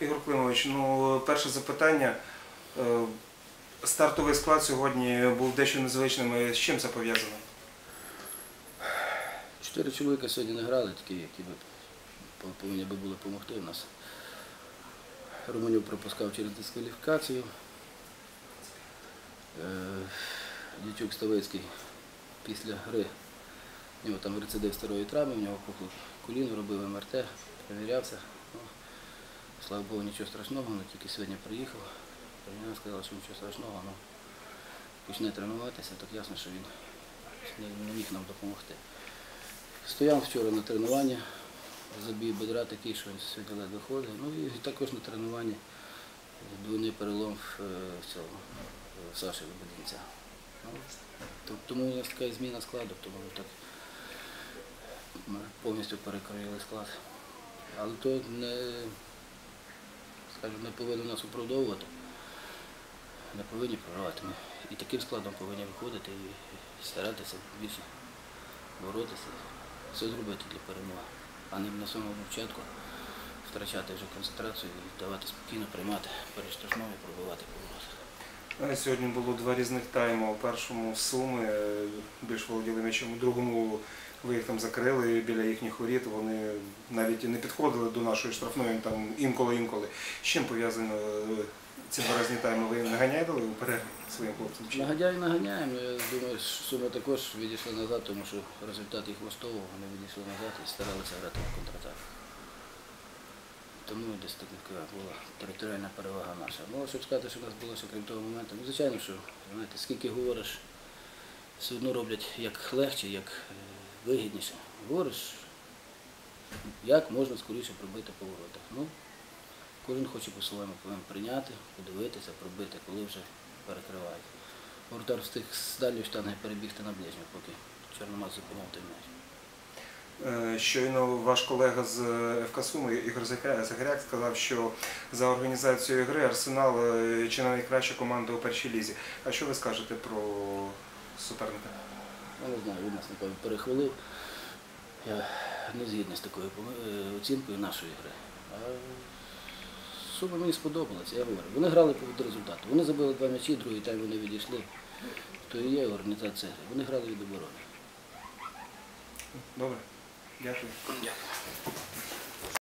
Ігор Климович, ну перше запитання. Е, Стартовий склад сьогодні був дещо незвичним. Е, З чим це пов'язано? Чотири чоловіка сьогодні не грали, такі, які повинні би були допомогти у нас. Романюк пропускав через дискваліфікацію. Е, Дячук Ставицький після гри. У нього там рецидив старої травми, в нього коліно, робив МРТ, перевірявся. Слава Богу, нічого страшного, але тільки сьогодні приїхав. Тренер сказав, що нічого страшного, ну, почне тренуватися, так ясно, що він не, міг нам допомогти. Стояв вчора на тренуванні, забій бедра такий, що він сьогодні ледве ходить. Ну і також на тренуванні двойний перелом в, цьому в Саші Лебединця. Ну, тому у нас така зміна складу, тому так ми повністю перекроїли склад. Але то не, скажімо, не повинно нас оправдовувати. Не повинні програвати. Ми і таким складом повинні виходити і старатися більше боротися, все зробити для перемоги, а не на самому початку втрачати вже концентрацію і давати спокійно приймати перед і пробивати поворот. Е, Сьогодні було два різних тайми. У першому Суми е, більш володіли м'ячем, у другому ви їх там закрили біля їхніх воріт. Вони навіть і не підходили до нашої штрафної там інколи-інколи. З чим пов'язано е, ці два різні тайми? Ви наганяєте у своїм хлопцям? ні? Наганяємо. Я думаю, суми також відійшли назад, тому що результат їх влаштовував, вони відійшли назад і старалися грати на контратак. Тому десь така була територіальна перевага наша. Ну, щоб сказати, що у нас було ще крім того моменту, ну, звичайно, що знаєте, скільки говориш, все одно роблять як легше, як е, вигідніше. Говориш, як можна скоріше пробити по воротах. Ну, кожен хоче по-своєму прийняти, подивитися, пробити, коли вже перекривають. Воротар встиг з дальньої штанги перебігти на ближню, поки Чорномаз зупиняв той м'яч. Е, Щойно ваш колега з е, ФК Суми Ігор Захаря- сказав, що за організацією гри Арсенал е, чи не найкраща команда у першій лізі. А що ви скажете про суперника? Я не знаю, він нас напевно перехвалив. Я не згідний з такою оцінкою нашої гри. А сума мені сподобалася, я говорю. Вони грали по результату. Вони забили два м'ячі, другий тайм вони відійшли. То і є організація гри. Вони грали від оборони. Добре. Дякую.